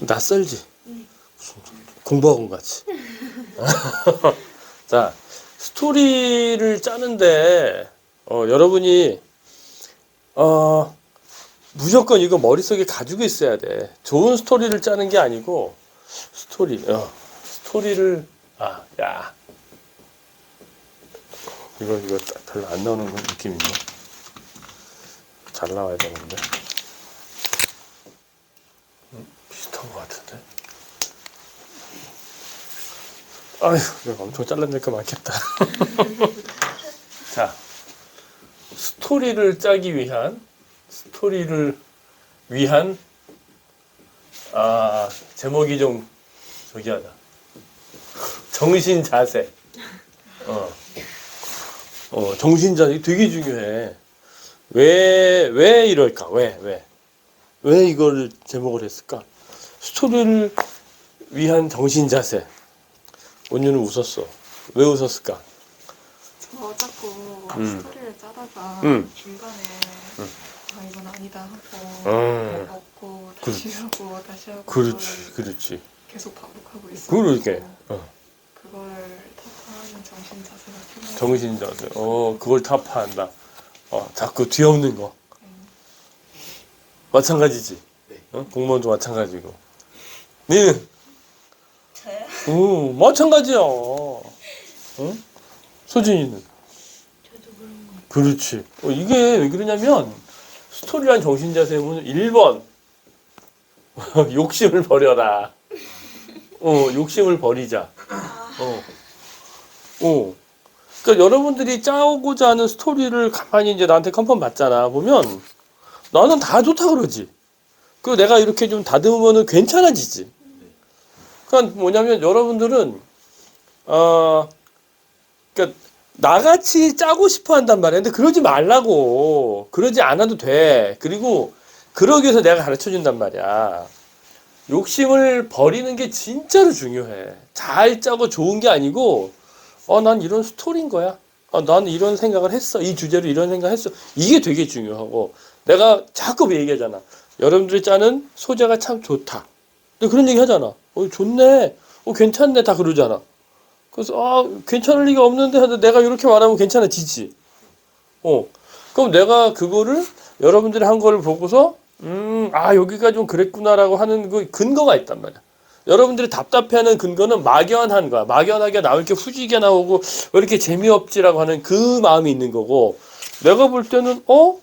낯설지? 공부학원 같이. 자, 스토리를 짜는데, 어, 여러분이, 어, 무조건 이거 머릿속에 가지고 있어야 돼. 좋은 스토리를 짜는 게 아니고, 스토리, 어, 스토리를, 아, 야. 이거, 이거 별로 안 나오는 건 느낌인데. 잘 나와야 되는데. 음, 비슷한 것 같은데. 아휴, 내가 엄청 잘라낼 거 많겠다. 자, 스토리를 짜기 위한, 스토리를 위한, 아, 제목이 좀, 저기 하다. 정신 자세. 어. 어, 정신 자세 되게 중요해. 왜, 왜 이럴까? 왜, 왜? 왜 이걸 제목을 했을까? 스토리를 위한 정신 자세. 원유는 웃었어. 왜 웃었을까? 저 자꾸 음. 스토리를 짜다가 음. 중간에 음. 아 이건 아니다 하고 음. 뭐 먹고 다시 하고 다시 하고 그렇지, 그걸 그렇지. 계속 반복하고 있어. 그러게. 어. 그걸 타파하는 정신 자세가 필요해. 정신 자세. 어, 그걸 타파한다. 어, 자꾸 뒤엎는 거. 마찬가지지. 어? 공무원도 마찬가지고. 니는? 저요? 어, 마찬가지야. 응? 소진이는? 저도 그런 거. 그렇지. 어, 이게 왜 그러냐면, 스토리란 정신자세는 1번, 욕심을 버려라. 어, 욕심을 버리자. 어. 어. 그러니까 여러분들이 짜오고자 하는 스토리를 가만히 이제 나한테 컨펌 받잖아. 보면, 나는 다 좋다 그러지. 그 내가 이렇게 좀 다듬으면은 괜찮아지지. 그러니까 뭐냐면 여러분들은, 어, 그러니까 나같이 짜고 싶어 한단 말이야. 근데 그러지 말라고. 그러지 않아도 돼. 그리고 그러기 위해서 내가 가르쳐 준단 말이야. 욕심을 버리는 게 진짜로 중요해. 잘 짜고 좋은 게 아니고, 어, 난 이런 스토리인 거야. 어, 난 이런 생각을 했어. 이 주제로 이런 생각을 했어. 이게 되게 중요하고, 내가 자꾸 얘기하잖아. 여러분들이 짜는 소재가 참 좋다. 근데 그런 얘기 하잖아. 어, 좋네. 어, 괜찮네. 다 그러잖아. 그래서 아 괜찮을 리가 없는데 하는데 내가 이렇게 말하면 괜찮아지지. 어 그럼 내가 그거를 여러분들이 한 거를 보고서 음 아 여기가 좀 그랬구나라고 하는 그 근거가 있단 말이야. 여러분들이 답답해하는 근거는 막연한 거야. 막연하게 나올 게 후지게 나오고 왜 이렇게 재미없지라고 하는 그 마음이 있는 거고 내가 볼 때는 어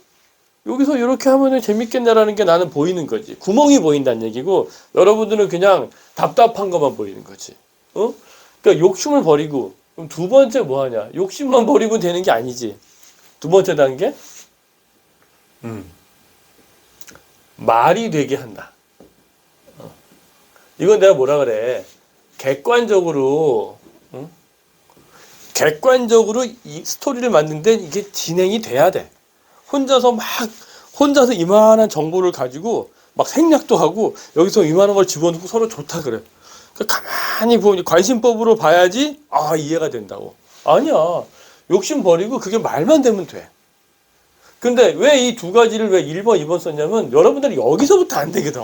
여기서 이렇게 하면은 재밌겠네라는 게 나는 보이는 거지. 구멍이 보인다는 얘기고 여러분들은 그냥 답답한 것만 보이는 거지. 어? 그러니까 욕심을 버리고 그럼 두 번째 뭐 하냐? 욕심만 버리면 되는 게 아니지. 두 번째 단계? 음. 말이 되게 한다. 어. 이건 내가 뭐라 그래? 객관적으로 응? 객관적으로 이 스토리를 만드는데 이게 진행이 돼야 돼. 혼자서 막 혼자서 이만한 정보를 가지고 막 생략도 하고 여기서 이만한 걸 집어넣고 서로 좋다 그래. 그 가만히 보니 관심법으로 봐야지 아 이해가 된다고. 아니야. 욕심 버리고 그게 말만 되면 돼. 근데 왜 이 두 가지를 왜 1번, 2번 썼냐면 여러분들이 여기서부터 안 되거든.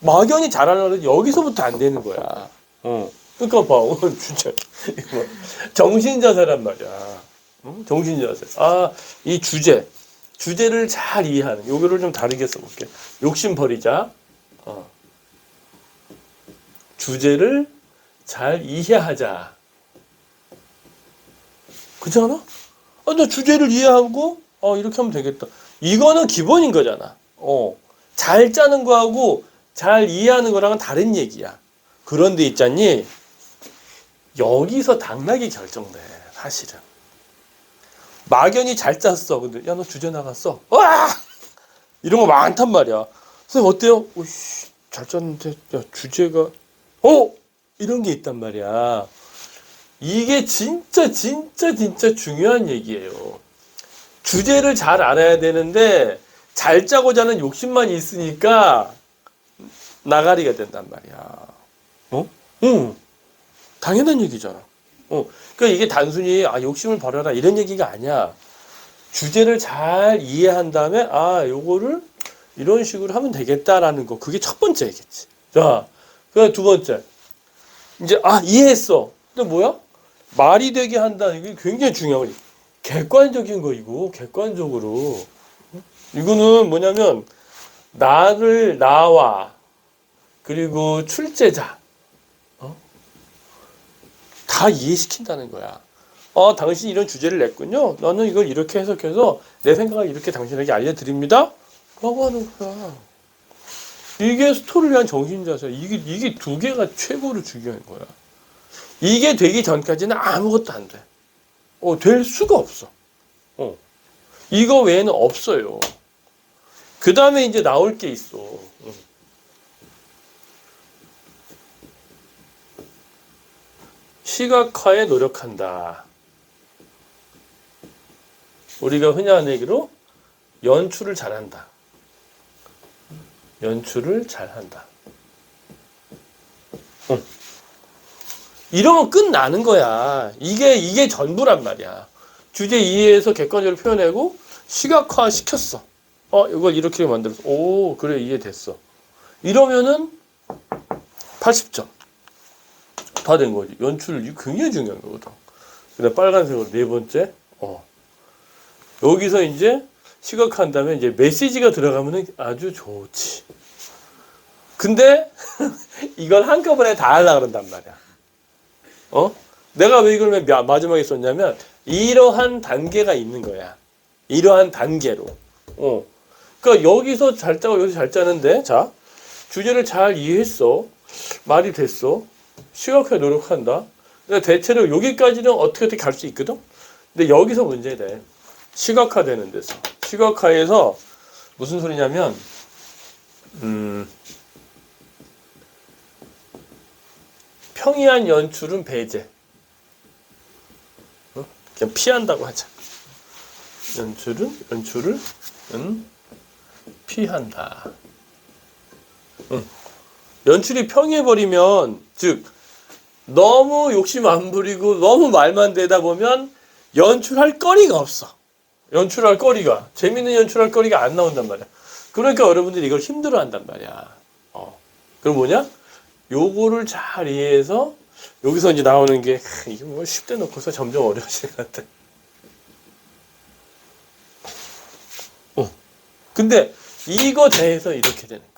막연히 잘하려고 여기서부터 안 되는 거야. 어. 그러니까 봐. 오늘 진짜 정신자세란 말이야. 응? 정신자세. 아, 이 주제. 주제를 잘 이해하는. 요거를 좀 다르게 써볼게. 욕심 버리자. 어. 주제를 잘 이해하자. 않아? 아, 나 주제를 이해하고, 어, 이렇게 하면 되겠다. 이거는 기본인 거잖아. 어. 잘 짜는 거하고 잘 이해하는 거랑은 다른 얘기야. 그런데 있잖니, 여기서 당락이 결정돼, 사실은. 막연히 잘 짰어. 근데, 야, 너 주제 나갔어. 와! 이런 거 많단 말이야. 선생님, 어때요? 오씨, 잘 짰는데, 야, 주제가, 어? 이런 게 있단 말이야. 이게 진짜, 진짜, 진짜 중요한 얘기예요. 주제를 잘 알아야 되는데, 잘 짜고자 하는 욕심만 있으니까, 나가리가 된단 말이야. 어? 응. 당연한 얘기잖아. 어. 그러니까 이게 단순히, 아, 욕심을 버려라, 이런 얘기가 아니야. 주제를 잘 이해한 다음에, 아, 요거를 이런 식으로 하면 되겠다라는 거. 그게 첫 번째겠지. 자, 그두 번째. 이제, 아, 이해했어. 근데 뭐야? 말이 되게 한다는 게 굉장히 중요한 거지. 객관적인 거, 이거. 객관적으로. 이거는 뭐냐면, 나를, 나와, 그리고 출제자, 어? 다 이해시킨다는 거야. 어, 당신이 이런 주제를 냈군요. 나는 이걸 이렇게 해석해서 내 생각을 이렇게 당신에게 알려드립니다. 라고 하는 거야. 이게 스토리를 위한 정신자세. 이게, 이게 두 개가 최고로 중요한 거야. 이게 되기 전까지는 아무것도 안 돼. 어, 될 수가 없어. 어. 이거 외에는 없어요. 그 다음에 이제 나올 게 있어. 응. 시각화에 노력한다. 우리가 흔히 하는 얘기로 연출을 잘한다. 연출을 잘한다. 응. 이러면 끝나는 거야. 이게 이게 전부란 말이야. 주제 이해해서 객관적으로 표현하고 시각화 시켰어. 어, 이걸 이렇게 만들었어. 오, 그래 이해됐어. 이러면은 80점. 다 된 거지. 연출 이 굉장히 중요한 거거든. 그다음 빨간색으로 네 번째. 어. 여기서 이제 시각한 다음에 이제 메시지가 들어가면은 아주 좋지. 근데 이걸 한꺼번에 다 하려고 그런단 말이야. 어? 내가 왜 이걸 왜 마- 마지막에 썼냐면 이러한 단계가 있는 거야. 이러한 단계로. 어. 그러니까 여기서 잘 짜고 여기서 잘 짜는데 자 주제를 잘 이해했어. 말이 됐어. 시각화에 노력한다. 근데 대체로 여기까지는 어떻게 어떻게 갈 수 있거든. 근데 여기서 문제돼. 시각화 되는 데서. 시각화에서 무슨 소리냐면 음. 평이한 연출은 배제. 어? 그냥 피한다고 하자. 연출은 연출을 은 피한다. 응. 연출이 평이해 버리면 즉 너무 욕심 안 부리고 너무 말만 되다 보면 연출할 거리가 없어. 연출할 거리가 재밌는 연출할 거리가 안 나온단 말이야. 그러니까 여러분들이 이걸 힘들어 한단 말이야. 어. 그럼 뭐냐? 요거를 잘 이해해서 여기서 이제 나오는 게 하, 이게 뭐 쉽게 놓고서 점점 어려워지는 것 같아. 어. 근데 이거 대해서 이렇게 되는 거.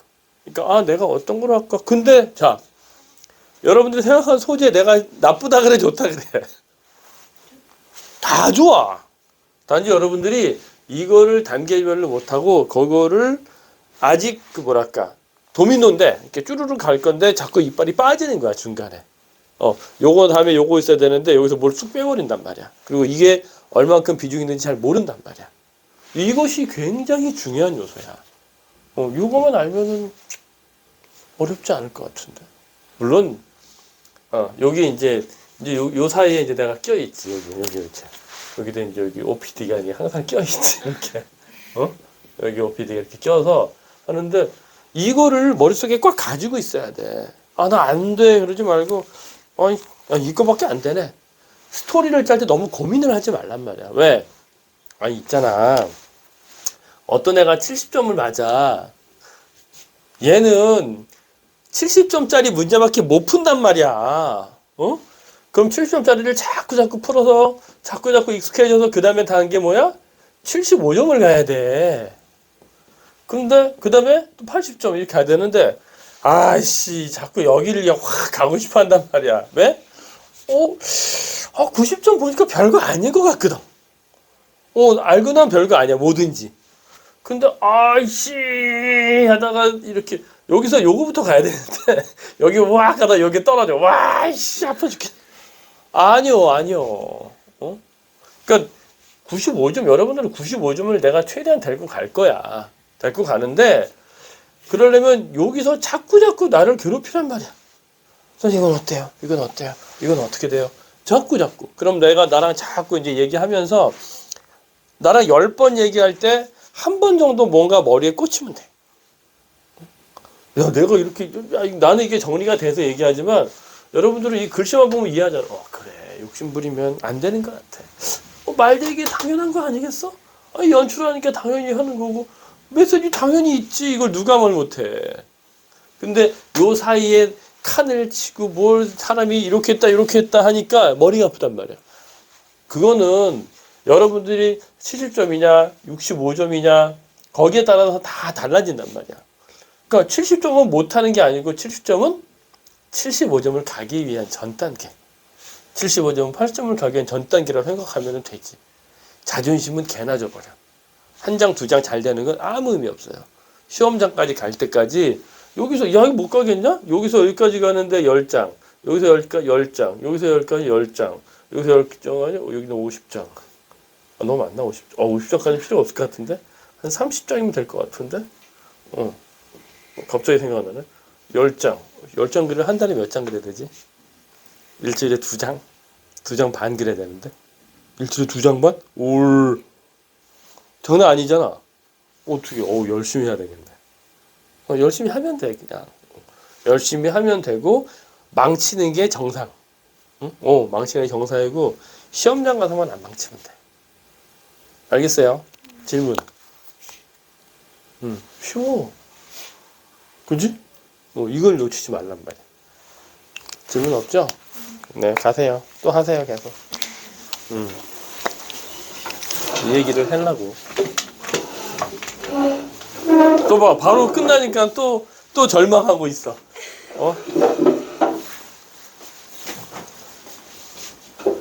그러니까 아 내가 어떤 걸 할까? 근데 자 여러분들이 생각한 소재 내가 나쁘다 그래 좋다 그래 다 좋아. 단지 여러분들이 이거를 단계별로 못하고 그거를 아직 그 뭐랄까 도미노인데 이렇게 쭈루루 갈 건데 자꾸 이빨이 빠지는 거야 중간에. 어, 요거 다음에 요거 있어야 되는데 여기서 뭘 쑥 빼버린단 말이야. 그리고 이게 얼만큼 비중이 있는지 잘 모른단 말이야. 이것이 굉장히 중요한 요소야. 어, 요거만 알면은 어렵지 않을 것 같은데. 물론, 어, 여기 이제, 이제 요, 요 사이에 이제 내가 껴있지. 여기, 여기, 이렇게. 여기도 이제 여기 OPD가 항상 껴있지. 이렇게. 어? 여기 OPD가 이렇게 껴서 하는데, 이거를 머릿속에 꽉 가지고 있어야 돼. 아, 나 안 돼. 그러지 말고, 아니, 아, 이거밖에 안 되네. 스토리를 짤 때 너무 고민을 하지 말란 말이야. 왜? 아니, 있잖아. 어떤 애가 70점을 맞아. 얘는 70점짜리 문제밖에 못 푼단 말이야. 어? 그럼 70점짜리를 자꾸 자꾸 풀어서 자꾸 자꾸 익숙해져서 그 다음에 다른 게 뭐야? 75점을 가야 돼. 근데 그 다음에 또 80점 이렇게 가야 되는데 아씨 자꾸 여기를 확 가고 싶어 한단 말이야. 왜? 어, 어 90점 보니까 별거 아닌 것 같거든. 어 알고 나면 별거 아니야 뭐든지. 근데 아이씨 하다가 이렇게 여기서 요거부터 가야 되는데 여기 와 가다 여기 떨어져 와이씨 아파 죽겠. 아니요 아니요. 어? 그러니까 95점 여러분들은 95점을 내가 최대한 데리고 갈 거야. 데리고 가는데 그러려면 여기서 자꾸 자꾸 나를 괴롭히란 말이야. 선생님 이건 어때요? 이건 어때요? 이건 어떻게 돼요? 자꾸 자꾸. 그럼 내가 나랑 자꾸 이제 얘기하면서 나랑 열번 얘기할 때 한 번 정도 뭔가 머리에 꽂히면 돼. 야, 내가 이렇게 야, 나는 이게 정리가 돼서 얘기하지만 여러분들은 이 글씨만 보면 이해하잖아. 어, 그래. 욕심 부리면 안 되는 것 같아. 어, 말되기 당연한 거 아니겠어? 아, 연출하니까 당연히 하는 거고. 메시지 당연히 있지. 이걸 누가 말 못해. 근데 요 사이에 칸을 치고 뭘 사람이 이렇게 했다 이렇게 했다 하니까 머리가 아프단 말이야. 그거는 여러분들이 70점이냐 65점이냐 거기에 따라서 다 달라진단 말이야. 그러니까 70점은 못하는 게 아니고 70점은 75점을 가기 위한 전 단계. 75점은 80점을 가기 위한 전 단계라고 생각하면 되지. 자존심은 개나 줘버려. 한 장, 두 장 잘 되는 건 아무 의미 없어요. 시험장까지 갈 때까지 여기서 야, 이거 못 가겠냐? 여기서 여기까지 가는데 10장. 여기서 여기까지 10장. 여기서 여기까지 10장. 여기서 10장 아니 여기는 50장. 아, 너무 많나? 50. 어, 50장까지 필요 없을 것 같은데. 한 30장이면 될 것 같은데. 어. 갑자기 생각나네. 10장. 10장 글을 한 달에 몇 장 그려야 되지? 일주일에 두 장? 두 장 반 그려야 되는데. 일주일에 두 장 반? 올. 장난 아니잖아. 어떻게, 어우, 열심히 해야 되겠네. 어, 열심히 하면 돼, 그냥. 열심히 하면 되고, 망치는 게 정상. 응? 어, 망치는 게 정상이고, 시험장 가서만 안 망치면 돼. 알겠어요? 질문. 응, 쉬워. 그지? 어, 이걸 놓치지 말란 말이야. 질문 없죠? 네, 가세요. 또 하세요, 계속. 음. 이 얘기를 하려고. 또 봐, 바로 끝나니까 또, 또 절망하고 있어. 어?